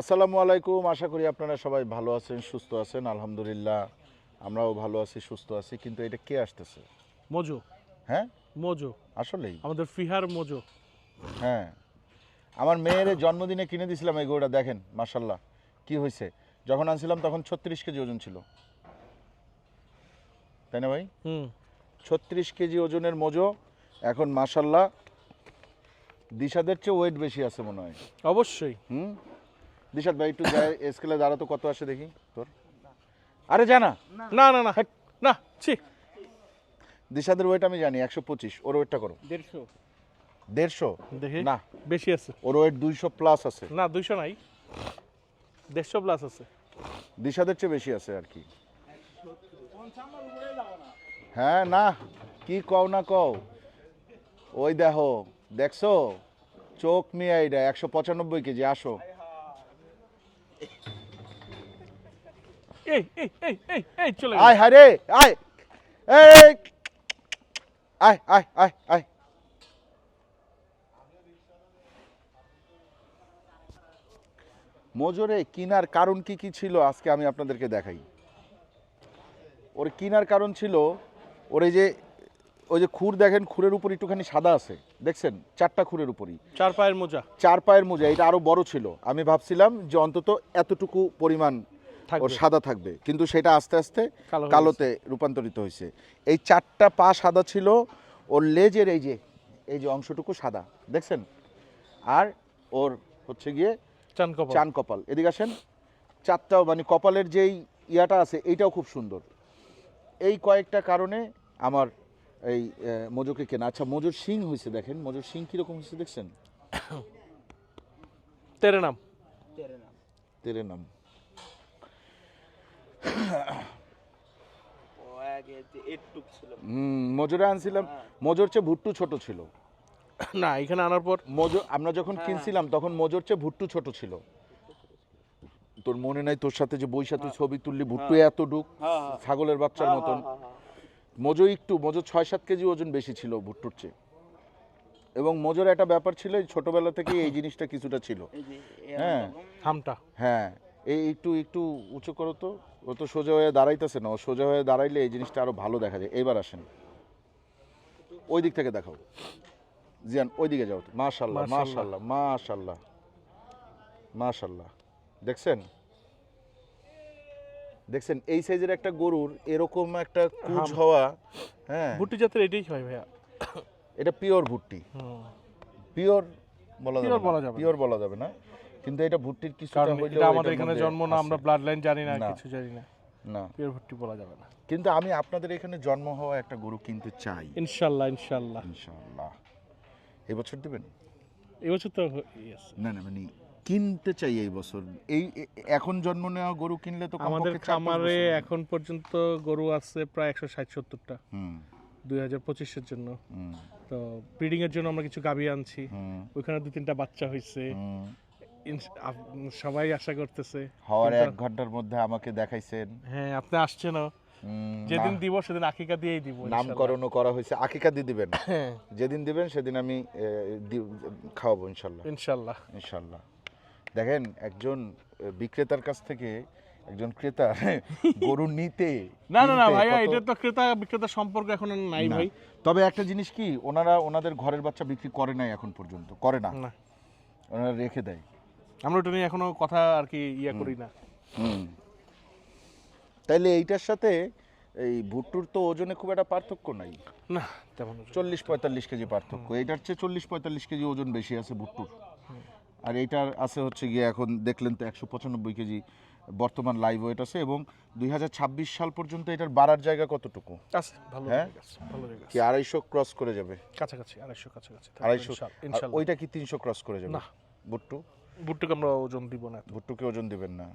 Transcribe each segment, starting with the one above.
আসসালামু আলাইকুম আশা করি আপনারা সবাই ভালো আছেন সুস্থ আছেন আলহামদুলিল্লাহ। আমরাও ভালো আছি সুস্থ আছি কিন্তু এটা কে আসতেছে? মজো। হ্যাঁ? মজো। আসলেই। আমাদের ফিহার মজো। হ্যাঁ। আমার মেয়ের জন্মদিনে কিনে দিয়েছিলাম এই গরুটা দেখেন মার্শাল্লাহ কি হয়েছে যখন আনছিলাম তখন ছত্রিশ কেজি ওজন ছিল। তাই না ভাই? হুম। ছত্রিশ কেজি ওজনের মোজো এখন মার্শাল্লাহ দিশাদের চেয়ে ওয়েট বেশি আছে মনে হয়। অবশ্যই। হুম? দিশাদ ভাই একটু যায় স্কেলে দাঁড়াতো কত আসে দেখি তোর। আরে জানা। না না না না। ছি। দিশাদের ওয়েট আমি জানি একশো পঁচিশ। ওর ওয়েটটা করো। দেড়শো। দেড়শো? দেখি না। বেশি আছে। ওর ওয়েট দুইশো প্লাস আছে। না দুইশো নাই। দেড়শো প্লাস আছে। দিশাদের চেয়ে বেশি আছে আর কি। হ্যাঁ না। কি কও না কও? ওই দেখো দেখছ? চোখ নিয়ে এইটা একশো পঁচানব্বই কেজি আসো। এই এই এই এই এই চলে আয় হায় রে আয় এই আয় আয় আয় আয় মজুরে কিনার কারণ কি কি ছিল আজকে আমি আপনাদেরকে দেখাই। ওর কিনার কারণ ছিল ওর এই যে ওই যে খুর দেখেন খুরের উপর একটুখানি সাদা আছে দেখছেন? চারটা খুরের উপরই। চার পায়ের মোজা। চার পায়ের মোজা এটা আরও বড় ছিল। আমি ভাবছিলাম যে অন্তত এতটুকু পরিমাণ থাকবে। সাদা থাকবে। কিন্তু সেটা আস্তে আস্তে কালো কালোতে রূপান্তরিত হয়েছে। এই চারটা পা সাদা ছিল ওর লেজের এই যে এই যে অংশটুকু সাদা দেখছেন? আর ওর হচ্ছে গিয়ে চান কপাল। চান কপাল। এদিকে আসেন চারটাও মানে কপালের যেই ইয়াটা আছে এইটাও খুব সুন্দর। এই কয়েকটা কারণে আমার এই মজুকে কেনা। আচ্ছা মজুর সিং হয়েছে দেখেন মজুর সিং কীরকম হয়েছে দেখছেন? তেরে নাম। তেরে নাম। তেরে নাম। হুম মজুরে আনছিলাম। মজুর চেয়ে ভুট্টু ছোট ছিল। না এখানে আনার পর মজুর আমরা যখন কিনছিলাম তখন মজুর চেয়ে ভুট্টু ছোট ছিল। তোর মনে নাই তোর সাথে যে বৈশা তুই ছবি তুললি ভুট্টু এত ডুক ছাগলের বাচ্চার মতন। মজো একটু মজো ছয় সাত কেজি ওজন বেশি ছিল ভুট্টুর চেয়ে। এবং মজোর একটা ব্যাপার ছিল ছোটবেলা থেকে এই জিনিসটা কিছুটা ছিল। হ্যাঁ। হামটা হ্যাঁ এই একটু একটু উঁচু করো তো। ও তো সোজা হয়ে দাঁড়াইতেছে না ও সোজা হয়ে দাঁড়াইলে এই জিনিসটা আরও ভালো দেখা যায়। এবার আসেন। ওই দিক থেকে দেখাও। জিয়ান ওই দিকে যাও মাশাল্লাহ মাশাল্লাহ মাশাল্লাহ মাশাল্লাহ দেখছেন? দেখছেন? এই সাইজের একটা গরুর এরকম একটা কুচ হওয়া হ্যাঁ। ভুট্টি জাতের এটাই হয় ভাইয়া। এটা পিওর ভুট্টি। পিওর বলা যাবে পিওর বলা যাবে না। কিন্তু এটা ভুট্টির কিছুটা কারণ এটা আমাদের এখানে জন্ম না আমরা ব্লাড লাইন জানি না। কিছু জানি না। না। পিওর ভুট্টি বলা যাবে না। কিন্তু আমি আপনাদের এখানে জন্ম হওয়া একটা গরু কিনতে চাই। ইনশাল্লাহ ইনশাল্লাহ। ইনশাআল্লাহ এবছর দিবেন? এবছর তো। না না মানে কিনতে চাই এই বছর। এই এখন জন্ম নেওয়া গরু কিনলে তো আমাদের খামারে এখন পর্যন্ত গরু আছে প্রায় একশো ষাট সত্তরটা। হুম। দুই হাজার পঁচিশের জন্য। তো ব্রিডিং এর জন্য আমরা কিছু গাভি আনছি। ওইখানে দু তিনটা বাচ্চা হয়েছে সবাই আশা করতেছে। হওয়ার এক ঘণ্টার মধ্যে আমাকে দেখাইছেন। হ্যাঁ আপনি আসছেন যেদিন দিব সেদিন আকিকা দিয়েই দিব নামকরণও করা হয়েছে। আকিকা দিয়ে দিবেন? হ্যাঁ। যেদিন দিবেন সেদিন আমি খাওয়াবো ইনশাল্লাহ। ইনশাল্লাহ। ইনশাল্লাহ। দেখেন একজন বিক্রেতার কাছ থেকে একজন ক্রেতা গরু নিতে না না না ভাইয়া এটা তো ক্রেতা বিক্রেতা সম্পর্ক এখন নাই। ভাই। তবে একটা জিনিস কি ওনারা ওনাদের ঘরের বাচ্চা বিক্রি করে নাই এখন পর্যন্ত। করে না। ওনারা রেখে দেয়। আমরা ওটা নিয়ে এখনও কথা আর কি ইয়া করি না। তাইলে এইটার সাথে এই ভুট্টুর তো ওজনে খুব একটা পার্থক্য নাই। না তেমন চল্লিশ পঁয়তাল্লিশ কেজি পার্থক্য। এইটার চেয়ে চল্লিশ পঁয়তাল্লিশ কেজি ওজন বেশি আছে ভুট্টুর। আর এইটার আছে হচ্ছে গিয়ে এখন দেখলেন তো একশো পঁচানব্বই কেজি বর্তমান লাইভ ওয়েট আছে এবং দুই হাজার ছাব্বিশ সাল পর্যন্ত এটার বাড়ার জায়গা কতটুকু? আছে ভালো হ্যাঁ? ভালো কি আড়াইশো ক্রস করে যাবে? কাছাকাছি আড়াইশো কাছাকাছি। আড়াইশো ওইটা কি তিনশো ক্রস করে যাবে? না। ভুট্টু? ভুট্টুকে আমরা ওজন দিব না ভুট্টুকে ওজন দিবেন না।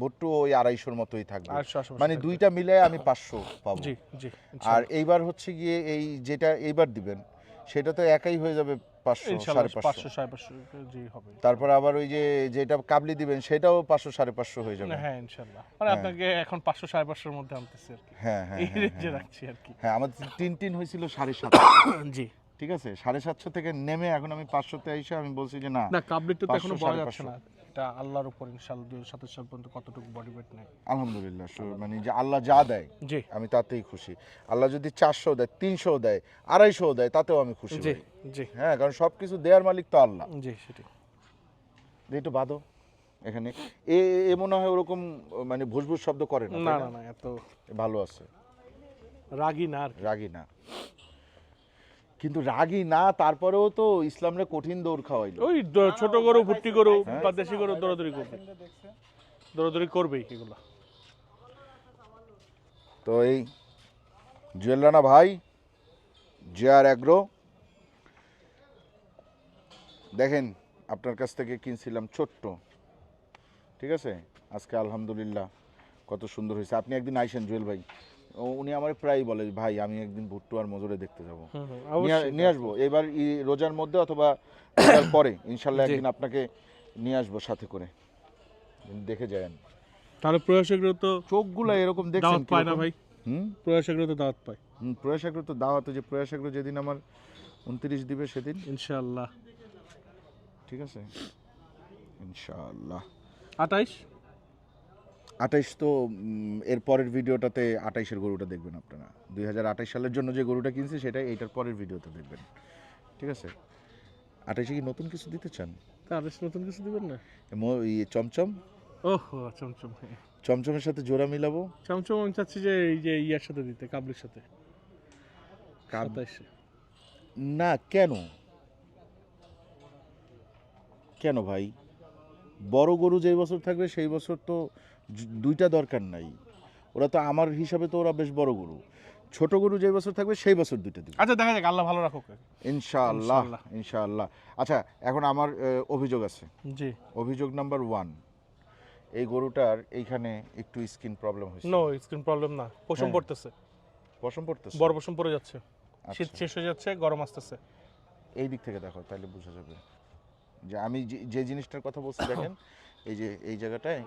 ভুট্টু ওই আড়াইশোর মতোই থাকবে। মানে দুইটা মিলে আমি পাঁচশো পাবো। জি জি আর এইবার হচ্ছে গিয়ে এই যেটা এইবার দিবেন সেটা তো একাই হয়ে যাবে পাঁচশো সাড়ে পাঁচশো। সাড়ে পাঁচশো জি হবে। তারপর আবার ওই যে যেটা কাবলি দিবেন সেটাও পাঁচশো সাড়ে পাঁচশো হয়ে যাবে। হ্যাঁ ইনশাল্লাহ। মানে আপনাকে এখন পাঁচশো সাড়ে পাঁচশোর মধ্যে আনতেছি আর কি। হ্যাঁ হ্যাঁ হ্যাঁ, হ্যাঁ। রাখছি আর কি। হ্যাঁ আমাদের তিন তিন হয়েছিল সাড়ে সাত। জি। ঠিক আছে? সাড়ে সাতশো থেকে নেমে এখন আমি পাঁচশোতে এসে আমি বলছি যে না না কাবলিটা তো এখনও সাড়ে যাচ্ছে না। এটা আল্লাহর উপর ইনশাআল্লাহ দুই সাতাশ সাল পর্যন্ত কতটুকু বডি ওয়েট নেয়? আলহামদুলিল্লাহ মানে যে আল্লাহ যা দেয় জি। আমি তাতেই খুশি। আল্লাহ যদি চারশো দেয় তিনশো দেয় আড়াইশো দেয় তাতেও আমি খুশি জি জি। হ্যাঁ কারণ সব কিছু দেওয়ার মালিক তো আল্লাহ। জি সেটি যে একটু বাদো এখানে। এ এ- মনে হয় ওরকম মানে ভুসভুস শব্দ করে না না না? এত ভালো আছে। রাগী না। রাগী না। কিন্তু রাগী না তারপরেও তো ইসলামরে কঠিন দৌড় খাওয়াইলো। ওই ছোট গরু ভুট্টি গরু হ্যাঁ। বা দেশি গরু দৌড়াদৌড়ি করবে। দৌড়াদৌড়ি করবেই এগুলো। তো এই জুয়েল রানা ভাই জেআর অ্যাগ্রো দেখেন আপনার কাছ থেকে কিনছিলাম ছোট্ট। ঠিক আছে? আজকে আলহামদুলিল্লাহ কত সুন্দর হয়েছে। আপনি একদিন আইসেন জুয়েল ভাই। উনি আমার প্রায় বলে ভাই আমি একদিন ভুট্টু আর মজুরে দেখতে যাব। নিয়ে আসব। এবার রোজার মধ্যে অথবা পরে ইনশাল্লাহ একদিন আপনাকে নিয়ে আসব সাথে করে। দেখে যান তাহলে প্রয়াসেগুলো তো চোখগুলো এরকম দেখছেন পায় না? ভাই? হুম? প্রয়াসেগুলো তো দাওয়াত পায়। হুম, প্রয়াস তো দাওয়াত যে প্রয়াস আগ্রহ যেদিন আমার উনত্রিশ দিবে সেদিন। ইনশাআল্লাহ। ঠিক আছে? ইনশাআল্লাহ। আঠাইশ? আঠাইশ তো এর পরের ভিডিওটাতে আঠাইশের গরুটা দেখবেন আপনারা। দুই হাজার আঠাইশ সালের জন্য যে গরুটা কিনছি সেটা এইটার পরের ভিডিওতে দেখবেন। ঠিক আছে? আঠাইশে কি নতুন কিছু দিতে চান? তাহলে নতুন কিছু দিবেন না? চমচম? ওহো চমচম হ্যাঁ। চমচমের সাথে জোড়া মিলাবো? চমচম আমি চাচ্ছি যে এই যে ইয়ার সাথে দিতে কাবলির সাথে। না কেন? কেন ভাই? বড় গরু যেই বছর থাকবে সেই বছর তো দুইটা দরকার নাই। ওরা তো আমার হিসাবে তো ওরা বেশ বড় গরু। ছোট গরু যে বছর থাকবে সেই বছর দুইটা দিন আচ্ছা দেখা যাক আল্লাহ ভালো রাখুক। ইনশাআল্লাহ ইনশাআল্লাহ। আচ্ছা এখন আমার অভিযোগ আছে। জি। অভিযোগ নাম্বার ওয়ান এই গরুটার এইখানে একটু স্কিন প্রবলেম হয়েছে। নো স্ক্রিন প্রবলেম না। পশম হ্যাঁ। পড়তেছে। পশম পড়তেছে? বড় পশম পড়ে যাচ্ছে। শীত আচ্ছা। শেষ হয়ে যাচ্ছে গরম আসতেছে। এই দিক থেকে দেখো তাহলে বোঝা যাবে। যে আমি যে- যে জিনিসটার কথা বলছি দেখেন এই যে এই জায়গাটায়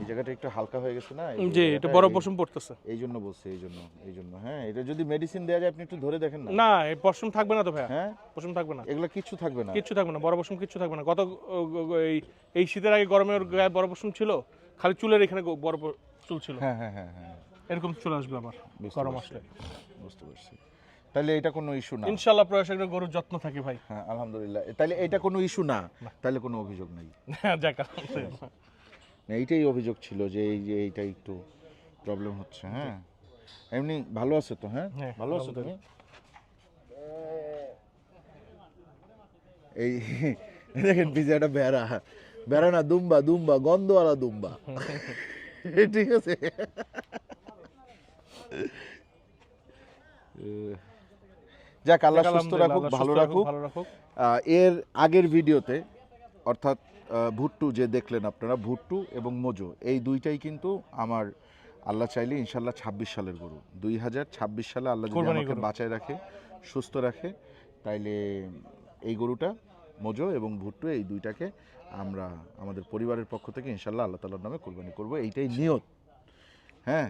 এই জায়গাটা একটু হালকা হয়ে গেছে না? জি এটা বড় পশম পড়তেছে এই জন্য বলছি এই জন্য এই জন্য হ্যাঁ এটা যদি মেডিসিন যায় আপনি একটু ধরে দেখেন না? না এই পশম থাকবে না তো ভাইয়া। হ্যাঁ? পশম থাকবে না। এগুলো কিচ্ছু থাকবে না? কিচ্ছু থাকবে না বড় পশম কিচ্ছু থাকবে না। গত এই এই শীতের আগে গায়ে বড় পশম ছিল খালি চুলের এখানে বড় চুল ছিল। হ্যাঁ হ্যাঁ হ্যাঁ হ্যাঁ। এরকম চলে আসবে আবার গরম আসলে। বুঝতে পারছি। তাহলে এটা কোনো ইস্যু না? একটা গরুর যত্ন থাকে ভাই। হ্যাঁ আলহামদুলিল্লাহ। তাহলে এটা কোনো ইস্যু না? তাহলে কোনো অভিযোগ নেই? যাক এইটাই অভিযোগ ছিল যে এই যে এইটা একটু প্রবলেম হচ্ছে হ্যাঁ? এমনি ভালো আছে তো হ্যাঁ? হ্যাঁ, ভালো আছো তুমি? এই দেখেন পিছে একটা বেড়া। বেড়া না দুম্বা দুম্বা গন্ধওয়ালা দুম্বা। ঠিক আছে? যাক আল্লাহ সুস্থ রাখুক ভালো রাখুক এর আগের ভিডিওতে অর্থাৎ ভুট্টু যে দেখলেন আপনারা ভুট্টু এবং মোজো এই দুইটাই কিন্তু আমার আল্লাহ চাইলে ইনশাল্লাহ ছাব্বিশ সালের গরু। দুই হাজার ছাব্বিশ সালে আল্লাহ যদি আমাকে বাঁচায় রাখে সুস্থ রাখে তাইলে এই গরুটা মোজো এবং ভুট্টু এই দুইটাকে আমরা আমাদের পরিবারের পক্ষ থেকে ইনশাল্লাহ আল্লাহ তালার নামে কোরবানি করব। এইটাই নিয়ত। হ্যাঁ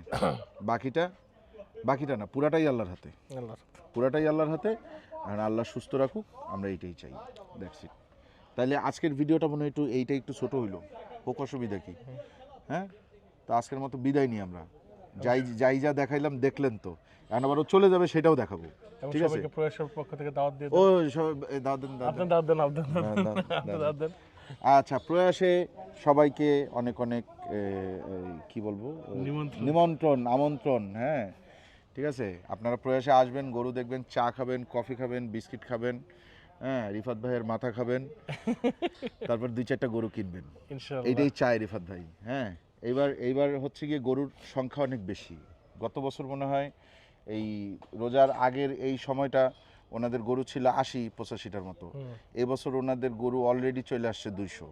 বাকিটা বাকিটা না পুরাটাই আল্লাহর হাতে। আল্লাহ পুরাটাই আল্লাহর হাতে আর আল্লাহ সুস্থ রাখুক আমরা এইটাই চাই। দ্যাটস ইট তাহলে আজকের ভিডিওটা মনে হয় একটু এইটা একটু ছোট হইল। হোক অসুবিধা কি? হ্যাঁ? তো আজকের মতো বিদায় নিই আমরা। যাই যাই যা দেখাইলাম দেখলেন তো। এখন আবার চলে যাবে সেটাও দেখাবো। ঠিক আছে? প্রয়াসের পক্ষ থেকে দাওয়াত দিয়ে ও সব এ, দাও দেন। দাওয়াত দেন। দাওয়াত দেন আচ্ছা প্রয়াসে সবাইকে অনেক অনেক কি বলব। নিমন্ত্রণ আমন্ত্রণ হ্যাঁ। ঠিক আছে? আপনারা প্রয়াসে আসবেন গরু দেখবেন চা খাবেন কফি খাবেন বিস্কিট খাবেন। হ্যাঁ রিফাত ভাইয়ের মাথা খাবেন তারপর দুই চারটা গরু কিনবেন। এইটাই চাই রিফাত ভাই হ্যাঁ। এইবার এইবার হচ্ছে গিয়ে গরুর সংখ্যা অনেক বেশি। গত বছর মনে হয় এই রোজার আগের এই সময়টা ওনাদের গরু ছিল আশি পঁচাশিটার মতো। এবছর ওনাদের গরু অলরেডি চলে আসছে দুইশো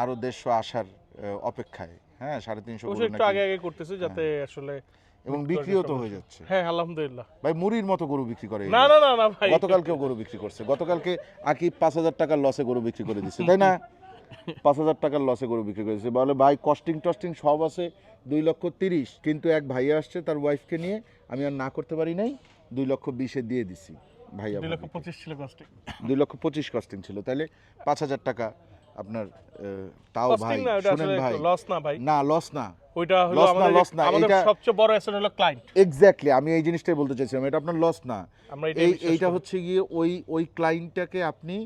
আরও দেড়শো আসার অপেক্ষায়। হ্যাঁ সাড়ে তিনশো একটু আগে আগে করতেছি যাতে আসলে এবং বিক্রিও তো হয়ে যাচ্ছে। হ্যাঁ আলহামদুলিল্লাহ। ভাই মুড়ির মতো গরু বিক্রি করে না না না না ভাই। গতকালকেও গরু বিক্রি করছে। গতকালকে আকিব পাঁচ হাজার টাকার লসে গরু বিক্রি করে দিচ্ছে তাই না? পাঁচ হাজার টাকার লসে গরু বিক্রি করে দিচ্ছে বলে ভাই কস্টিং টস্টিং সব আছে। দুই লক্ষ তিরিশ। কিন্তু এক ভাইয়া আসছে তার ওয়াইফকে নিয়ে। আমি আর না করতে পারি নাই। দুই লক্ষ বিশে দিয়ে দিছি ভাইয়া দুই লক্ষ। পঁচিশ ছিল কষ্টে দুই লক্ষ পঁচিশ কস্টিং ছিল। তাহলে পাঁচ হাজার টাকা আপনার তাও ভাই শুনেন ভাই। লস না ভাই। না লস না। ওইটা হলো আমাদের loss না, আমাদের সবচেয়ে বড় অ্যাসেট হলো ক্লায়েন্ট এক্স্যাক্টলি আমি এই জিনিসটাই বলতে চাইছিলাম এটা আপনার লস না। এই এইটা হচ্ছে গিয়ে ওই ওই ক্লায়েন্টটাকে আপনি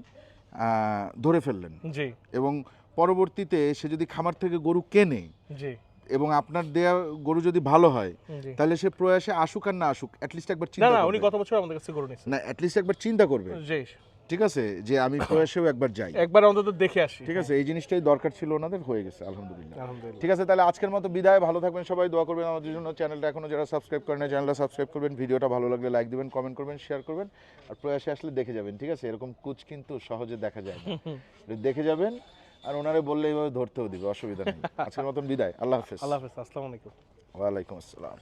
ধরে ফেললেন। জি। এবং পরবর্তীতে সে যদি খামার থেকে গরু কেনে জি। এবং আপনার দেয়া গরু যদি ভালো হয় তাহলে সে প্রয়াসে আসুক আর না আসুক অ্যাটলিস্ট একবার চিন্তা না উনি গত বছর আমাদের কাছে গরু নিয়েছেন। না অ্যাটলিস্ট একবার চিন্তা করবে। জি। ঠিক আছে? যে আমি প্রয়াসেও একবার যাই। একবার অন্তত দেখে আসি। ঠিক আছে? এই জিনিসটাই দরকার ছিল ওনাদের হয়ে গেছে আলহামদুলিল্লাহ। আলহামদুলিল্লাহ। ঠিক আছে? তাহলে আজকের মতো বিদায়। ভালো থাকবেন সবাই দোয়া করবেন আমাদের জন্য। চ্যানেলটা এখনও যারা সাবস্ক্রাইব করেন না চ্যানেলটা সাবস্ক্রাইব করবেন ভিডিওটা ভালো লাগলে লাইক দিবেন কমেন্ট করবেন শেয়ার করবেন আর প্রয়াসে আসলে দেখে যাবেন ঠিক আছে? এরকম কুচ কিন্তু সহজে দেখা যায় না। দেখে যাবেন আর ওনারে বললে এইভাবে ধরতেও দিবে অসুবিধা নেই। আজকের মতন বিদায়। আল্লাহ হাফেজ। আল্লাহ হাফেজ আসসালামু আলাইকুম। ওয়ালাইকুম আসসালাম।